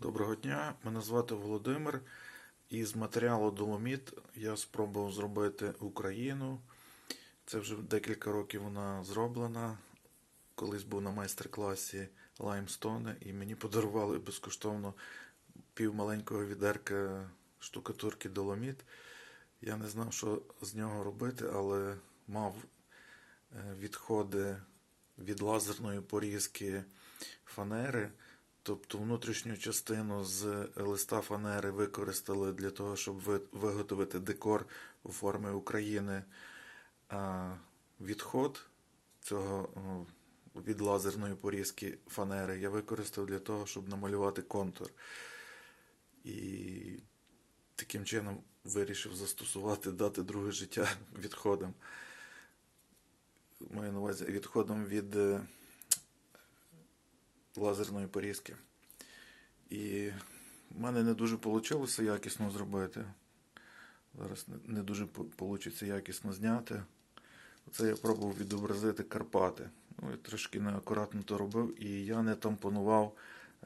Доброго дня, мене звати Володимир. Із матеріалу Доломіт я спробував зробити Україну. Це вже декілька років вона зроблена. Колись був на майстер-класі лаймстони, і мені подарували безкоштовно пів маленького відерка штукатурки Доломіт. Я не знав, що з нього робити, але мав е, відходи від лазерної порізки фанери. Тобто внутрішню частину з листа фанери використали для того, щоб виготовити декор у формі України. А відход цього від лазерної порізки фанери я використав для того, щоб намалювати контур. І таким чином вирішив застосувати, дати друге життя відходам. Маю на увазі відходом від е, лазерної порізки. І в мене не дуже вийшло якісно зробити. Зараз не- дуже вийде якісно зняти. Оце я пробував відобразити Карпати. Ну, я трошки неакуратно то робив, і я не тампонував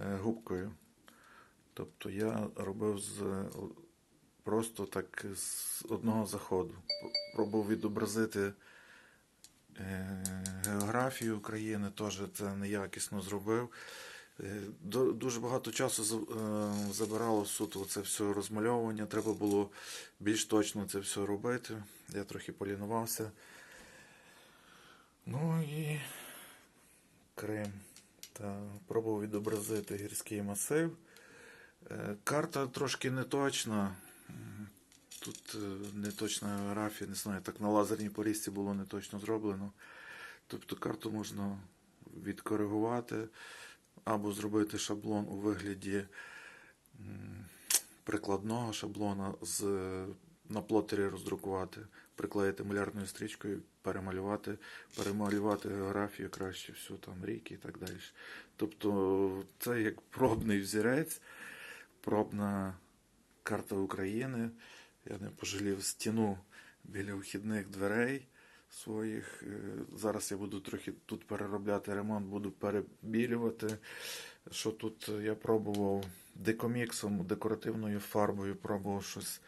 е, губкою. Тобто я робив з, просто так з одного заходу. Пробував відобразити е, географію України, теж це неякісно зробив. Е, Дуже багато часу е, забирало суто це все розмальовування. Треба було більш точно це все робити. Я трохи полінувався. Ну і Крим. Та пробував відобразити гірський масив. Е, Карта трошки неточна. Тут е, неточна географія, не знаю, так на лазерній порізці було неточно зроблено. Тобто карту можна відкоригувати або зробити шаблон у вигляді прикладного шаблона з, на плотері роздрукувати, приклеїти малярною стрічкою, перемалювати, перемалювати географію краще, всю там ріки і так далі. Тобто це як пробний взірець, пробна карта України. Я не пожалів стіну біля вхідних дверей своїх. Е, Зараз я буду трохи тут переробляти ремонт, буду перебілювати. Що тут я пробував декоміксом, декоративною фарбою, пробував щось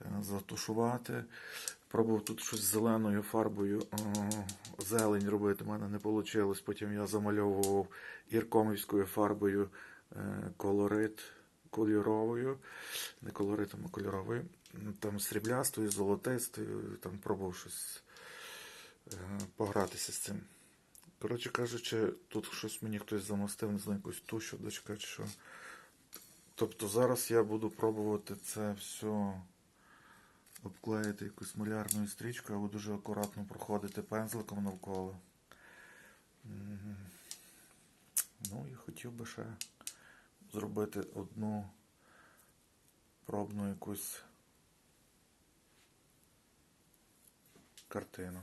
е, затушувати. Пробував тут щось зеленою фарбою зелень робити. У мене не вийшло. Потім я замальовував іркомівською фарбою е, колорит кольоровою, не колоритом, а кольоровою. Там сріблястою, золотистою, там пробував щось е, погратися з цим. Коротше кажучи, тут щось мені хтось замостив, не знаю, якусь тушу, дочка чи що. Тобто зараз я буду пробувати це все обклеїти якусь малярною стрічкою або дуже акуратно проходити пензликом навколо. Ну і хотів би ще зробити одну пробну якусь картину.